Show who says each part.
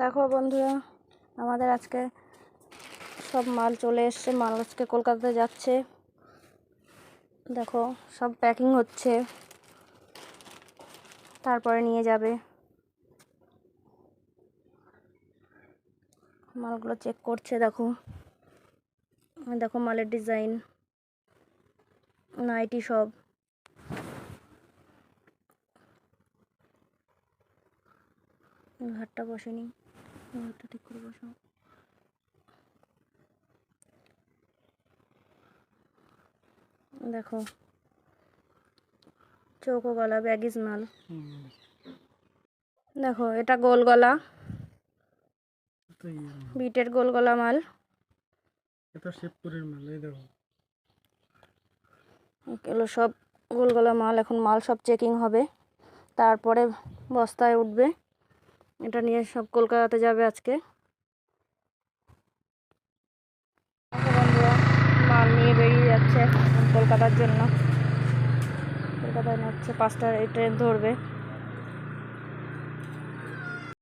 Speaker 1: দেখো বন্ধুরা, আমাদের আজকে সব মাল চলে এসছে, মাল আজকে কলকাতাতে যাচ্ছে। দেখো, সব প্যাকিং হচ্ছে। তারপরে নিয়ে যাবে। মালগুলো চেক করছে, দেখো। দেখো মালের ডিজাইন নাইটি সব। ঘাটটা বসেনি। ঠিক করে বসো দেখো চৌকো গলা ব্যাগিজ মাল। দেখো এটা গোল গলা বিটের গোল গলা মাল।
Speaker 2: এটা শিবপুরের মেলা এই দেখো।
Speaker 1: এগুলো সব গোল গলা মাল এখন মাল সব চেকিং হবে। তারপরে বস্তায় উঠবে। এটা নিয়ে সব কলকাতাতে যাবে আজকে। মাল নিয়ে বেরিয়ে যাচ্ছে কলকাতার জন্য। কলকাতায় হচ্ছে পাঁচটার এই ট্রেন ধরবে।